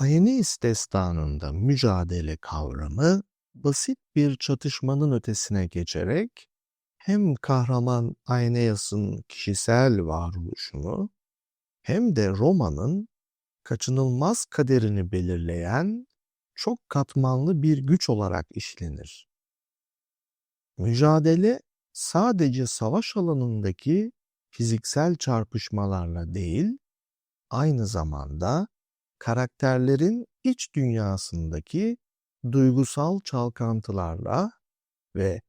Aeneis destanında mücadele kavramı basit bir çatışmanın ötesine geçerek hem kahraman Aeneas'ın kişisel varoluşunu hem de romanın kaçınılmaz kaderini belirleyen çok katmanlı bir güç olarak işlenir. Mücadele sadece savaş alanındaki fiziksel çarpışmalarla değil, aynı zamanda karakterlerin iç dünyasındaki duygusal çalkantılarla ve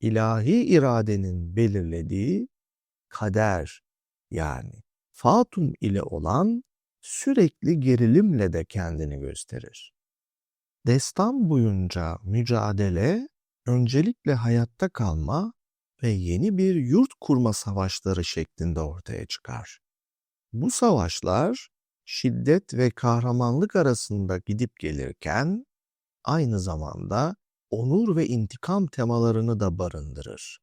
ilahi iradenin belirlediği kader yani fatum ile olan sürekli gerilimle de kendini gösterir. Destan boyunca mücadele öncelikle hayatta kalma ve yeni bir yurt kurma savaşları şeklinde ortaya çıkar. Bu savaşlar şiddet ve kahramanlık arasında gidip gelirken aynı zamanda onur ve intikam temalarını da barındırır.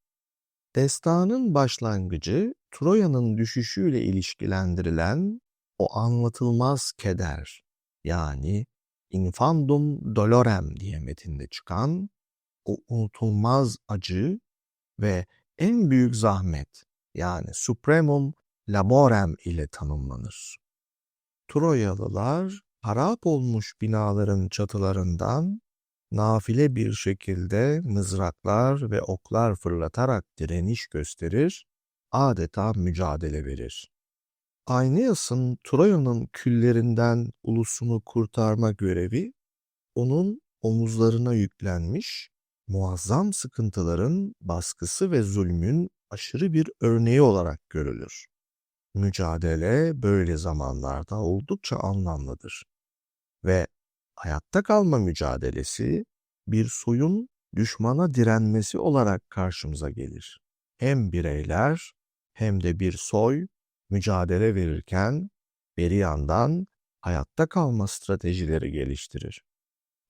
Destanın başlangıcı Troya'nın düşüşüyle ilişkilendirilen o anlatılmaz keder yani infandum dolorem diye metinde çıkan o unutulmaz acı ve en büyük zahmet yani supremum laborem ile tanımlanır. Troyalılar harap olmuş binaların çatılarından nafile bir şekilde mızraklar ve oklar fırlatarak direniş gösterir, adeta mücadele verir. Aeneas'ın Troya'nın küllerinden ulusunu kurtarma görevi onun omuzlarına yüklenmiş, muazzam sıkıntıların baskısı ve zulmün aşırı bir örneği olarak görülür. Mücadele böyle zamanlarda oldukça anlamlıdır ve hayatta kalma mücadelesi bir soyun düşmana direnmesi olarak karşımıza gelir. Hem bireyler hem de bir soy mücadele verirken bir yandan hayatta kalma stratejileri geliştirir.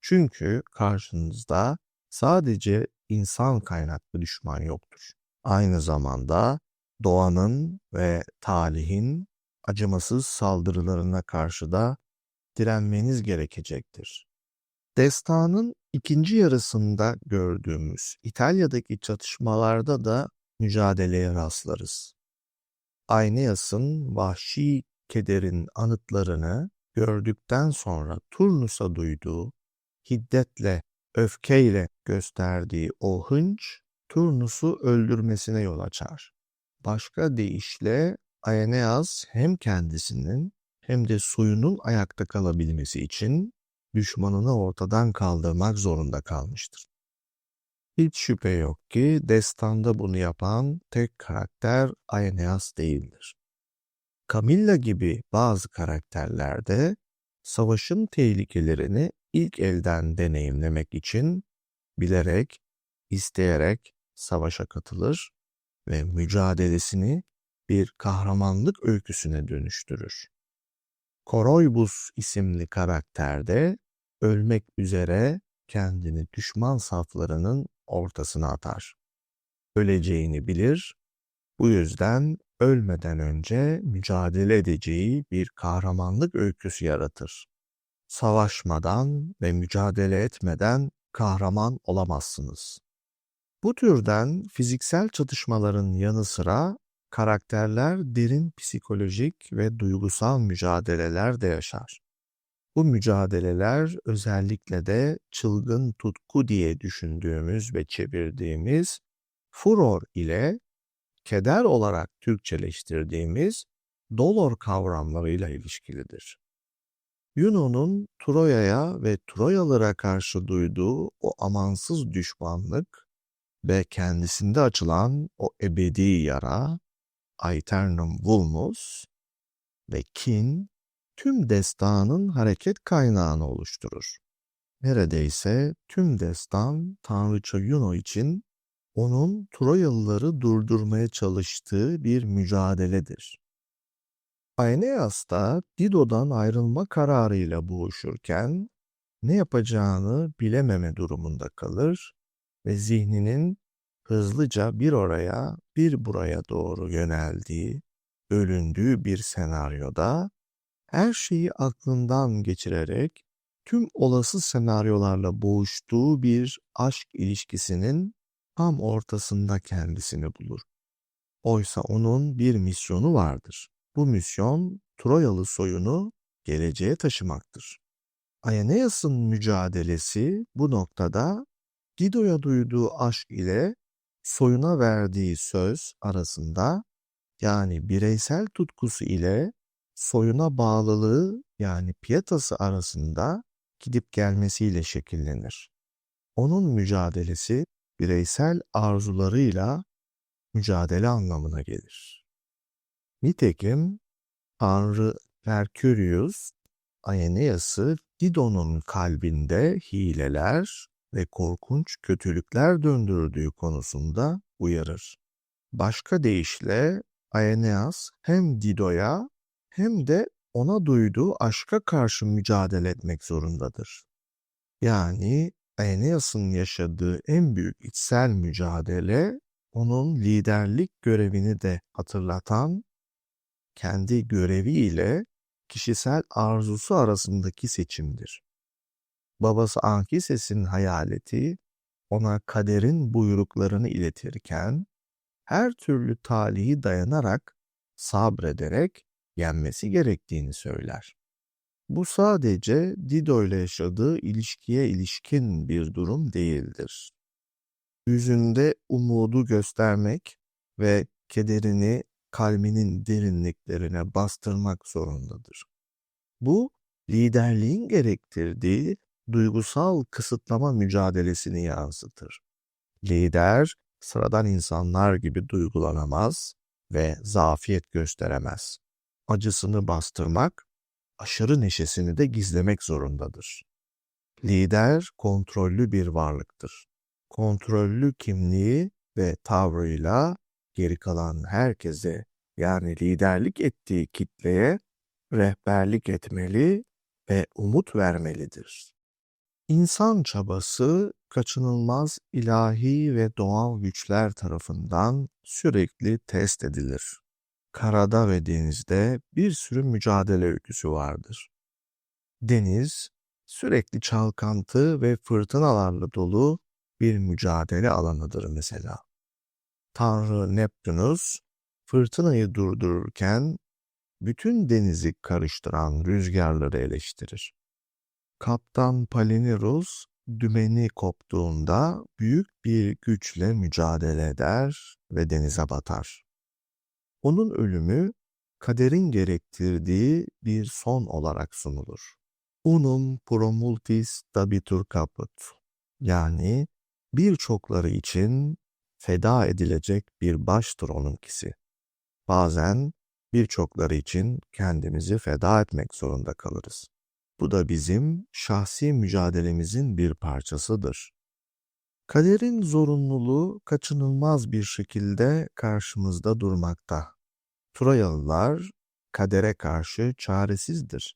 Çünkü karşınızda sadece insan kaynaklı düşman yoktur. Aynı zamanda doğanın ve talihin acımasız saldırılarına karşı da direnmeniz gerekecektir. Destanın ikinci yarısında gördüğümüz İtalya'daki çatışmalarda da mücadeleye rastlarız. Aeneas'ın vahşi kederin anıtlarını gördükten sonra Turnus'a duyduğu hiddetle, öfkeyle gösterdiği o hınç Turnus'u öldürmesine yol açar. Başka deyişle Aeneas hem kendisinin hem de soyunun ayakta kalabilmesi için düşmanını ortadan kaldırmak zorunda kalmıştır. Hiç şüphe yok ki destanda bunu yapan tek karakter Aeneas değildir. Camilla gibi bazı karakterlerde savaşın tehlikelerini ilk elden deneyimlemek için bilerek, isteyerek savaşa katılır ve mücadelesini bir kahramanlık öyküsüne dönüştürür. Koroybus isimli karakterde ölmek üzere kendini düşman saflarının ortasına atar. Öleceğini bilir, bu yüzden ölmeden önce mücadele edeceği bir kahramanlık öyküsü yaratır. Savaşmadan ve mücadele etmeden kahraman olamazsınız. Bu türden fiziksel çatışmaların yanı sıra karakterler derin psikolojik ve duygusal mücadeleler de yaşar. Bu mücadeleler özellikle de çılgın tutku diye düşündüğümüz ve çevirdiğimiz furor ile keder olarak Türkçeleştirdiğimiz dolor kavramlarıyla ilişkilidir. Yunon'un Troya'ya ve Troyalılara karşı duyduğu o amansız düşmanlık ve kendisinde açılan o ebedi yara, Aeternum Vulmus ve kin tüm destanın hareket kaynağını oluşturur. Neredeyse tüm destan Tanrıça Yuno için onun Troyalıları durdurmaya çalıştığı bir mücadeledir. Aeneas da Dido'dan ayrılma kararıyla boğuşurken ne yapacağını bilememe durumunda kalır ve zihninin hızlıca bir oraya bir buraya doğru yöneldiği, bölündüğü bir senaryoda her şeyi aklından geçirerek tüm olası senaryolarla boğuştuğu bir aşk ilişkisinin tam ortasında kendisini bulur. Oysa onun bir misyonu vardır. Bu misyon Troyalı soyunu geleceğe taşımaktır. Aeneas'ın mücadelesi bu noktada Dido'ya duyduğu aşk ile soyuna verdiği söz arasında yani bireysel tutkusu ile soyuna bağlılığı yani piyatası arasında gidip gelmesiyle şekillenir. Onun mücadelesi bireysel arzularıyla mücadele anlamına gelir. Nitekim Tanrı Merkurius, Aeneas'ı Dido'nun kalbinde hileler ve korkunç kötülükler döndürdüğü konusunda uyarır. Başka deyişle Aeneas hem Dido'ya hem de ona duyduğu aşka karşı mücadele etmek zorundadır. Yani Aeneas'ın yaşadığı en büyük içsel mücadele onun liderlik görevini de hatırlatan kendi görevi ile kişisel arzusu arasındaki seçimdir. Babası Ankises'in hayaleti ona kaderin buyruklarını iletirken her türlü talihi dayanarak, sabrederek yenmesi gerektiğini söyler. Bu sadece Dido ile yaşadığı ilişkiye ilişkin bir durum değildir. Yüzünde umudu göstermek ve kederini kalbinin derinliklerine bastırmak zorundadır. Bu liderliğin gerektirdiği duygusal kısıtlama mücadelesini yansıtır. Lider sıradan insanlar gibi duygulanamaz ve zafiyet gösteremez. Acısını bastırmak, aşırı neşesini de gizlemek zorundadır. Lider kontrollü bir varlıktır. Kontrollü kimliği ve tavrıyla geri kalan herkese yani liderlik ettiği kitleye rehberlik etmeli ve umut vermelidir. İnsan çabası kaçınılmaz ilahi ve doğal güçler tarafından sürekli test edilir. Karada ve denizde bir sürü mücadele öyküsü vardır. Deniz, sürekli çalkantı ve fırtınalarla dolu bir mücadele alanıdır mesela. Tanrı Neptunus, fırtınayı durdururken bütün denizi karıştıran rüzgarları eleştirir. Kaptan Palinirus dümeni koptuğunda büyük bir güçle mücadele eder ve denize batar. Onun ölümü kaderin gerektirdiği bir son olarak sunulur. Unum promultis dabitur caput yani birçokları için feda edilecek bir baştır onunkisi. Bazen birçokları için kendimizi feda etmek zorunda kalırız. Bu da bizim şahsi mücadelemizin bir parçasıdır. Kaderin zorunluluğu kaçınılmaz bir şekilde karşımızda durmakta. Troyalılar kadere karşı çaresizdir.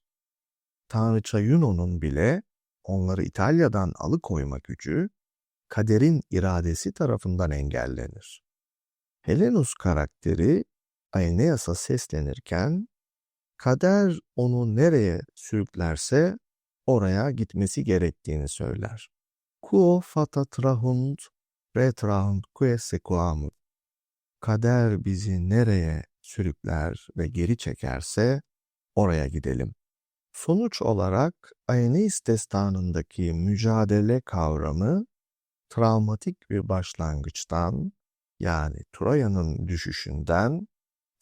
Tanrıça Yuno'nun bile onları İtalya'dan alıkoyma gücü kaderin iradesi tarafından engellenir. Helenus karakteri Aeneas'a seslenirken kader onu nereye sürüklerse oraya gitmesi gerektiğini söyler. Quo fata trahunt retrahunt que sequamur. Kader bizi nereye sürükler ve geri çekerse oraya gidelim. Sonuç olarak Aeneis destanındaki mücadele kavramı travmatik bir başlangıçtan yani Troya'nın düşüşünden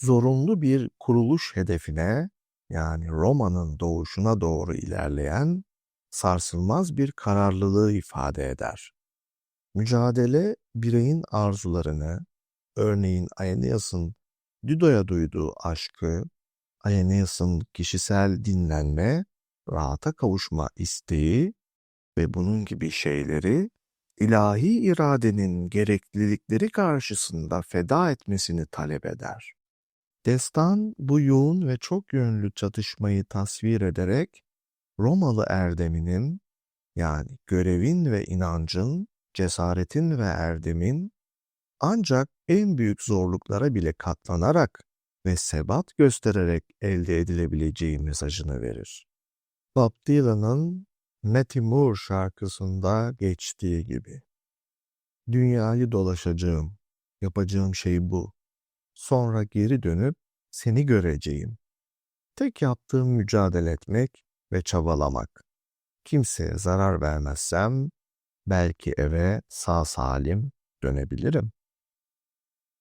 zorunlu bir kuruluş hedefine yani Roma'nın doğuşuna doğru ilerleyen sarsılmaz bir kararlılığı ifade eder. Mücadele bireyin arzularını, örneğin Aeneas'ın Dido'ya duyduğu aşkı, Aeneas'ın kişisel dinlenme, rahata kavuşma isteği ve bunun gibi şeyleri ilahi iradenin gereklilikleri karşısında feda etmesini talep eder. Destan bu yoğun ve çok yönlü çatışmayı tasvir ederek Romalı erdeminin yani görevin ve inancın, cesaretin ve erdemin ancak en büyük zorluklara bile katlanarak ve sebat göstererek elde edilebileceği mesajını verir. Bob Dylan'ın Moore şarkısında geçtiği gibi. Dünyayı dolaşacağım. Yapacağım şey bu. Sonra geri dönüp seni göreceğim. Tek yaptığım mücadele etmek ve çabalamak. Kimseye zarar vermezsem belki eve sağ salim dönebilirim.